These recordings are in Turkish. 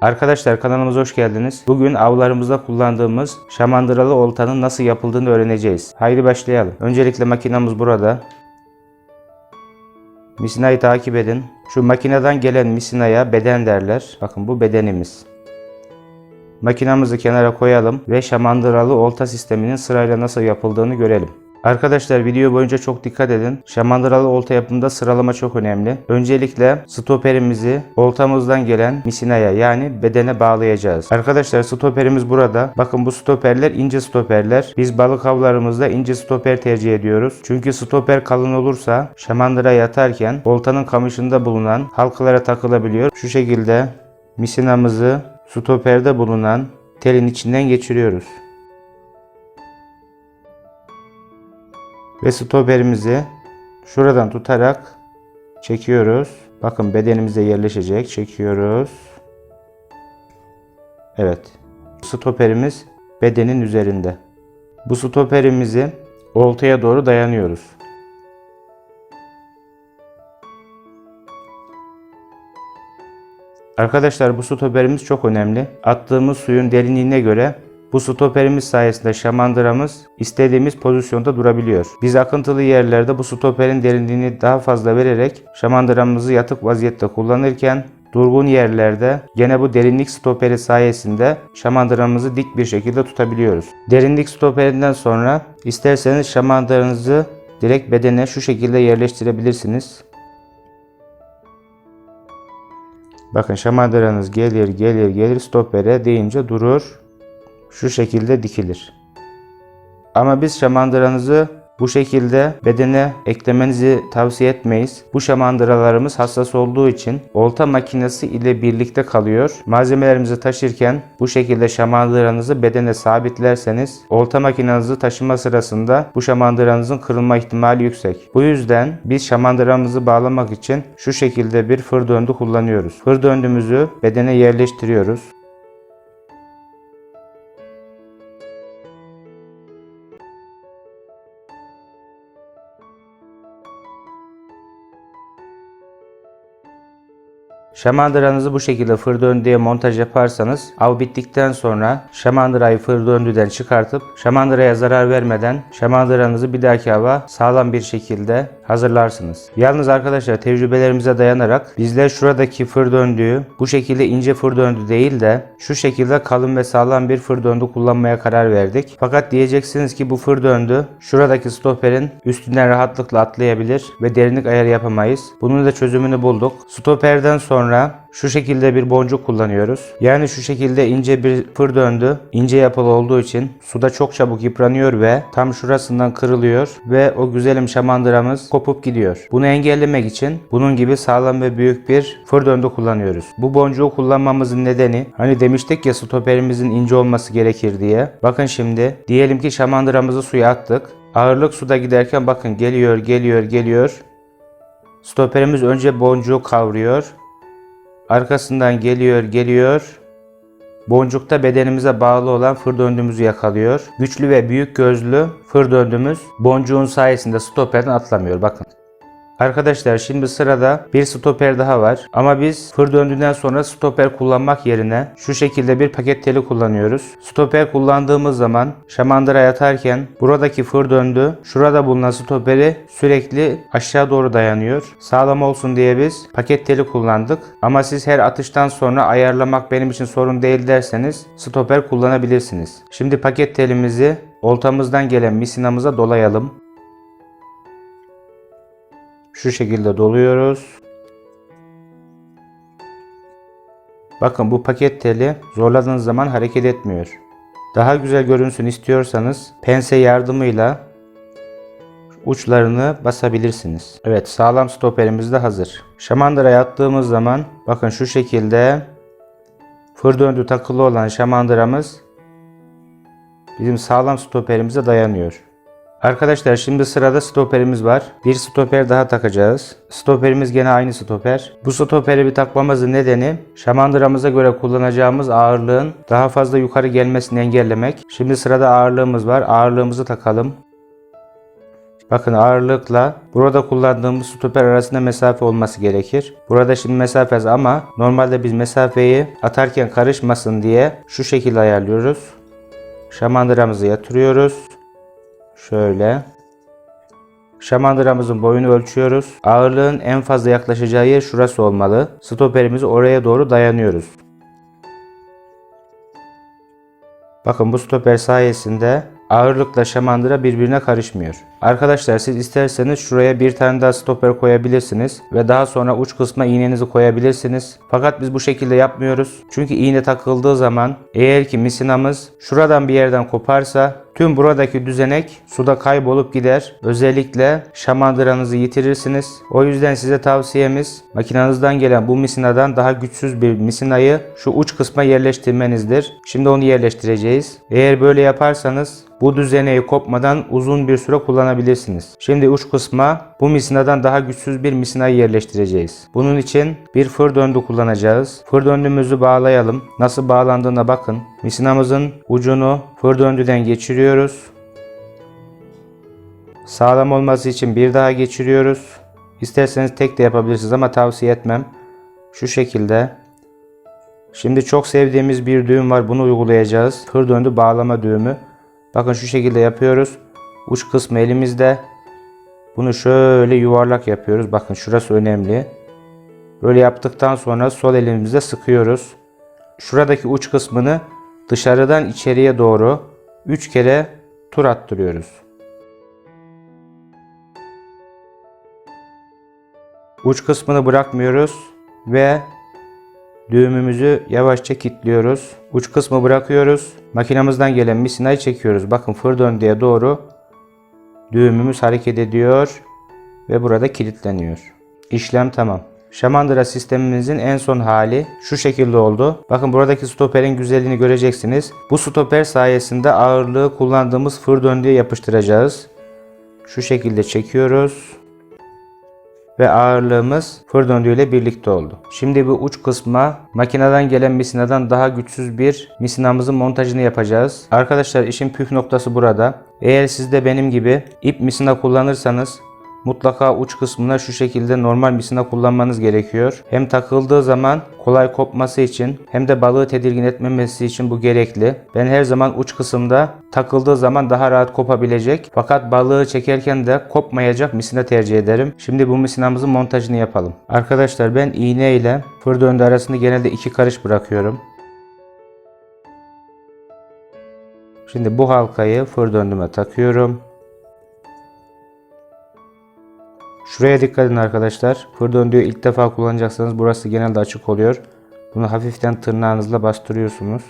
Arkadaşlar kanalımıza hoş geldiniz. Bugün avlarımızda kullandığımız şamandıralı oltanın nasıl yapıldığını öğreneceğiz. Haydi başlayalım. Öncelikle makinamız burada. Misinayı takip edin. Şu makineden gelen misinaya beden derler. Bakın bu bedenimiz. Makinamızı kenara koyalım ve şamandıralı olta sisteminin sırayla nasıl yapıldığını görelim. Arkadaşlar video boyunca çok dikkat edin. Şamandıralı olta yapımında sıralama çok önemli. Öncelikle stoperimizi oltamızdan gelen misinaya yani bedene bağlayacağız. Arkadaşlar stoperimiz burada. Bakın bu stoperler ince stoperler. Biz balık avlarımızda ince stoper tercih ediyoruz. Çünkü stoper kalın olursa şamandıra yatarken oltanın kamışında bulunan halkalara takılabiliyor. Şu şekilde misinamızı stoperde bulunan telin içinden geçiriyoruz. Ve stoperimizi şuradan tutarak çekiyoruz. Bakın bedenimize yerleşecek. Çekiyoruz. Evet. Stoperimiz bedenin üzerinde. Bu stoperimizi oltaya doğru dayanıyoruz. Arkadaşlar bu stoperimiz çok önemli. Attığımız suyun derinliğine göre bu stoperimiz sayesinde şamandıramız istediğimiz pozisyonda durabiliyor. Biz akıntılı yerlerde bu stoperin derinliğini daha fazla vererek şamandıramızı yatık vaziyette kullanırken durgun yerlerde gene bu derinlik stoperi sayesinde şamandıramızı dik bir şekilde tutabiliyoruz. Derinlik stoperinden sonra isterseniz şamandıranızı direkt bedene şu şekilde yerleştirebilirsiniz. Bakın şamandıranız gelir gelir gelir stopere deyince durur. Şu şekilde dikilir. Ama biz şamandıranızı bu şekilde bedene eklemenizi tavsiye etmeyiz. Bu şamandıralarımız hassas olduğu için olta makinesi ile birlikte kalıyor. Malzemelerimizi taşırken bu şekilde şamandıranızı bedene sabitlerseniz olta makinenizi taşıma sırasında bu şamandıranızın kırılma ihtimali yüksek. Bu yüzden biz şamandıramızı bağlamak için şu şekilde bir fır döndü kullanıyoruz. Fır döndümüzü bedene yerleştiriyoruz. Şamandıranızı bu şekilde fır döndüye montaj yaparsanız av bittikten sonra şamandırayı fır döndüden çıkartıp şamandıraya zarar vermeden şamandıranızı bir dahaki hava sağlam bir şekilde hazırlarsınız. Yalnız arkadaşlar tecrübelerimize dayanarak bizler şuradaki fır döndüğü bu şekilde ince fır döndü değil de şu şekilde kalın ve sağlam bir fır döndü kullanmaya karar verdik. Fakat diyeceksiniz ki bu fır döndü şuradaki stoperin üstünden rahatlıkla atlayabilir ve derinlik ayarı yapamayız. Bunun da çözümünü bulduk. Stoperden sonra şu şekilde bir boncuk kullanıyoruz. Yani şu şekilde ince bir fır döndü. ince yapılı olduğu için suda çok çabuk yıpranıyor ve tam şurasından kırılıyor ve o güzelim şamandıramız kopup gidiyor. Bunu engellemek için bunun gibi sağlam ve büyük bir fır döndü kullanıyoruz. Bu boncuğu kullanmamızın nedeni hani demiştik ya stoperimizin ince olması gerekir diye. Bakın şimdi diyelim ki şamandıramızı suya attık. Ağırlık suda giderken bakın geliyor geliyor geliyor. Stoperimiz önce boncuğu kavruyor. Arkasından geliyor geliyor. Boncukta bedenimize bağlı olan fır döndüğümüzü yakalıyor. Güçlü ve büyük gözlü fır döndüğümüz boncuğun sayesinde stoperden atlamıyor. Bakın. Arkadaşlar şimdi sırada bir stoper daha var. Ama biz fır döndüğünden sonra stoper kullanmak yerine şu şekilde bir paket teli kullanıyoruz. Stoper kullandığımız zaman şamandıra yatarken buradaki fır döndü. Şurada bulunan stoperi sürekli aşağı doğru dayanıyor. Sağlam olsun diye biz paket teli kullandık. Ama siz her atıştan sonra ayarlamak benim için sorun değil derseniz stoper kullanabilirsiniz. Şimdi paket telimizi oltamızdan gelen misinamıza dolayalım. Şu şekilde doluyoruz. Bakın bu paket teli zorladığınız zaman hareket etmiyor. Daha güzel görünsün istiyorsanız pense yardımıyla uçlarını basabilirsiniz. Evet sağlam stoperimiz de hazır. Şamandıraya attığımız zaman bakın şu şekilde fır döndü takılı olan şamandıramız bizim sağlam stoperimize dayanıyor. Arkadaşlar şimdi sırada stoperimiz var. Bir stoper daha takacağız. Stoperimiz gene aynı stoper. Bu stoperi bir takmamızın nedeni şamandıramıza göre kullanacağımız ağırlığın daha fazla yukarı gelmesini engellemek. Şimdi sırada ağırlığımız var. Ağırlığımızı takalım. Bakın ağırlıkla burada kullandığımız stoper arasında mesafe olması gerekir. Burada şimdi mesafe az ama normalde biz mesafeyi atarken karışmasın diye şu şekilde ayarlıyoruz. Şamandıramızı yatırıyoruz. Şöyle. Şamandıramızın boyunu ölçüyoruz. Ağırlığın en fazla yaklaşacağı yer şurası olmalı. Stoperimizi oraya doğru dayanıyoruz. Bakın bu stoper sayesinde ağırlıkla şamandıra birbirine karışmıyor. Arkadaşlar siz isterseniz şuraya bir tane daha stoper koyabilirsiniz ve daha sonra uç kısma iğnenizi koyabilirsiniz. Fakat biz bu şekilde yapmıyoruz. Çünkü iğne takıldığı zaman eğer ki misinamız şuradan bir yerden koparsa tüm buradaki düzenek suda kaybolup gider. Özellikle şamandıranızı yitirirsiniz. O yüzden size tavsiyemiz makinenizden gelen bu misinadan daha güçsüz bir misinayı şu uç kısma yerleştirmenizdir. Şimdi onu yerleştireceğiz. Eğer böyle yaparsanız bu düzeneği kopmadan uzun bir süre kullanabilirsiniz. Şimdi uç kısma bu misinadan daha güçsüz bir misinayı yerleştireceğiz. Bunun için bir fır döndü kullanacağız. Fır döndüğümüzü bağlayalım. Nasıl bağlandığına bakın. Misinamızın ucunu fır döndüden geçiriyoruz. Sağlam olması için bir daha geçiriyoruz. İsterseniz tek de yapabilirsiniz ama tavsiye etmem. Şu şekilde. Şimdi çok sevdiğimiz bir düğüm var. Bunu uygulayacağız. Fır döndü bağlama düğümü. Bakın şu şekilde yapıyoruz. Uç kısmı elimizde. Bunu şöyle yuvarlak yapıyoruz. Bakın şurası önemli. Böyle yaptıktan sonra sol elimizde sıkıyoruz. Şuradaki uç kısmını dışarıdan içeriye doğru 3 kere tur attırıyoruz. Uç kısmını bırakmıyoruz ve düğümümüzü yavaşça kilitliyoruz. Uç kısmı bırakıyoruz. Makinamızdan gelen misinayı çekiyoruz. Bakın fır döndüğe doğru düğümümüz hareket ediyor ve burada kilitleniyor. İşlem tamam. Şamandıra sistemimizin en son hali şu şekilde oldu. Bakın buradaki stoperin güzelliğini göreceksiniz. Bu stoper sayesinde ağırlığı kullandığımız fır döndüğe yapıştıracağız. Şu şekilde çekiyoruz ve ağırlığımız fır döndüğüyle birlikte oldu. Şimdi bu uç kısma makineden gelen misinadan daha güçsüz bir misinamızın montajını yapacağız. Arkadaşlar işin püf noktası burada. Eğer siz de benim gibi ip misina kullanırsanız mutlaka uç kısmına şu şekilde normal misina kullanmanız gerekiyor. Hem takıldığı zaman kolay kopması için hem de balığı tedirgin etmemesi için bu gerekli. Ben her zaman uç kısımda takıldığı zaman daha rahat kopabilecek fakat balığı çekerken de kopmayacak misina tercih ederim. Şimdi bu misinamızın montajını yapalım. Arkadaşlar ben iğne ile fır döndü arasında genelde iki karış bırakıyorum. Şimdi bu halkayı fır döndüme takıyorum. Şuraya dikkat edin arkadaşlar. Fır döndüğü ilk defa kullanacaksanız burası genelde açık oluyor. Bunu hafiften tırnağınızla bastırıyorsunuz.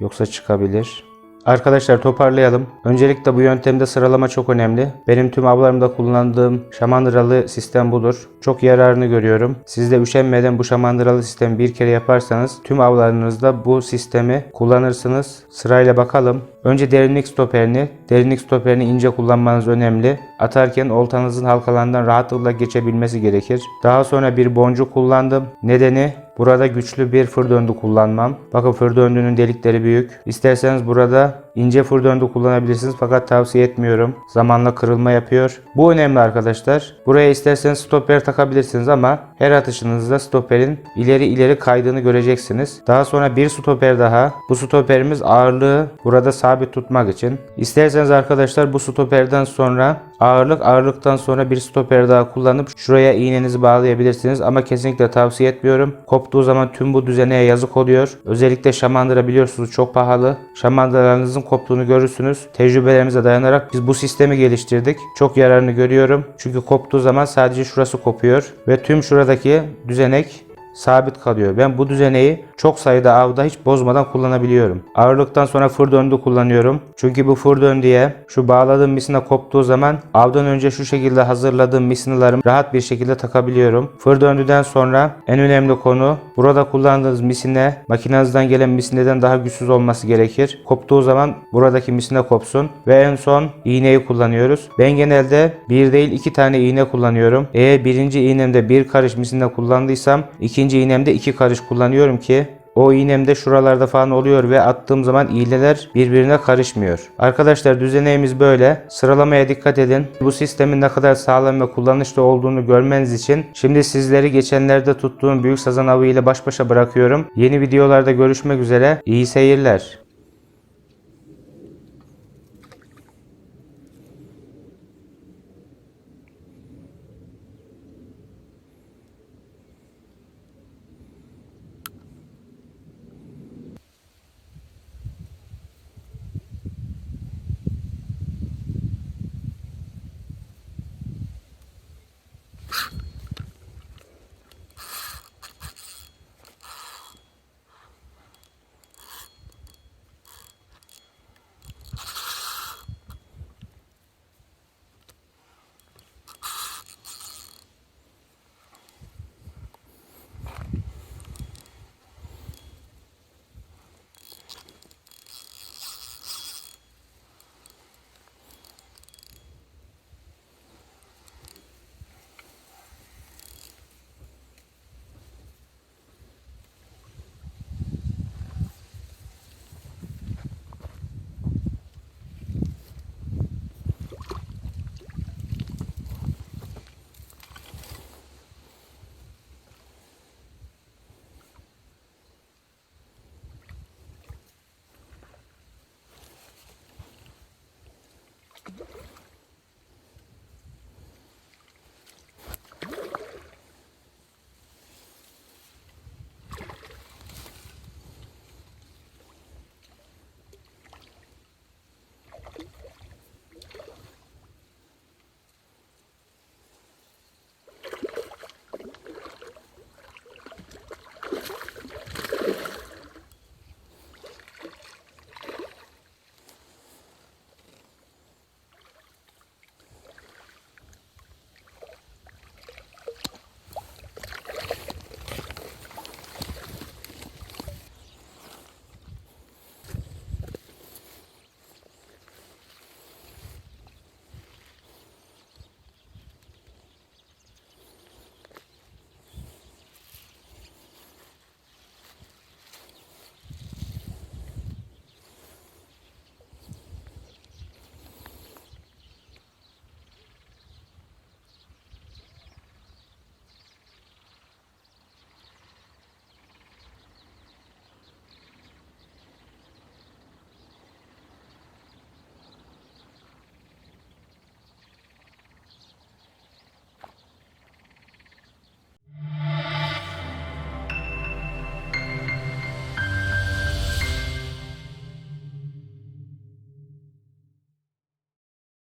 Yoksa çıkabilir. Arkadaşlar toparlayalım. Öncelikle bu yöntemde sıralama çok önemli. Benim tüm avlarımda kullandığım şamandıralı sistem budur. Çok yararını görüyorum. Siz de üşenmeden bu şamandıralı sistemi bir kere yaparsanız tüm avlarınızda bu sistemi kullanırsınız. Sırayla bakalım. Önce derinlik stoperini, derinlik stoperini ince kullanmanız önemli. Atarken oltanızın halkalarından rahatlıkla geçebilmesi gerekir. Daha sonra bir boncuk kullandım. Nedeni Burada güçlü bir fır döndü kullanmam. Bakın fır döndüğünün delikleri büyük. İsterseniz burada ince fır döndü kullanabilirsiniz fakat tavsiye etmiyorum. Zamanla kırılma yapıyor. Bu önemli arkadaşlar. Buraya isterseniz stoper takabilirsiniz ama her atışınızda stoperin ileri ileri kaydığını göreceksiniz. Daha sonra bir stoper daha. Bu stoperimiz ağırlığı burada sabit tutmak için. İsterseniz arkadaşlar bu stoperden sonra ağırlık ağırlıktan sonra bir stoper daha kullanıp şuraya iğnenizi bağlayabilirsiniz ama kesinlikle tavsiye etmiyorum. Koptuğu zaman tüm bu düzeneye yazık oluyor. Özellikle şamandıra biliyorsunuz çok pahalı. Şamandıralarınızın koptuğunu görürsünüz. Tecrübelerimize dayanarak biz bu sistemi geliştirdik. Çok yararını görüyorum. Çünkü koptuğu zaman sadece şurası kopuyor ve tüm şuradaki düzenek sabit kalıyor. Ben bu düzeneyi çok sayıda avda hiç bozmadan kullanabiliyorum. Ağırlıktan sonra fır döndü kullanıyorum. Çünkü bu fır döndüye şu bağladığım misina koptuğu zaman avdan önce şu şekilde hazırladığım misinalarımı rahat bir şekilde takabiliyorum. Fır döndüden sonra en önemli konu burada kullandığınız misine makinenizden gelen misineden daha güçsüz olması gerekir. Koptuğu zaman buradaki misine kopsun ve en son iğneyi kullanıyoruz. Ben genelde bir değil iki tane iğne kullanıyorum. Eğer birinci iğnemde bir karış misine kullandıysam ikinci iğnemde iki karış kullanıyorum ki O iğnem de şuralarda falan oluyor ve attığım zaman iğneler birbirine karışmıyor. Arkadaşlar düzeneğimiz böyle. Sıralamaya dikkat edin. Bu sistemin ne kadar sağlam ve kullanışlı olduğunu görmeniz için şimdi sizleri geçenlerde tuttuğum büyük sazan avı ile baş başa bırakıyorum. Yeni videolarda görüşmek üzere. İyi seyirler.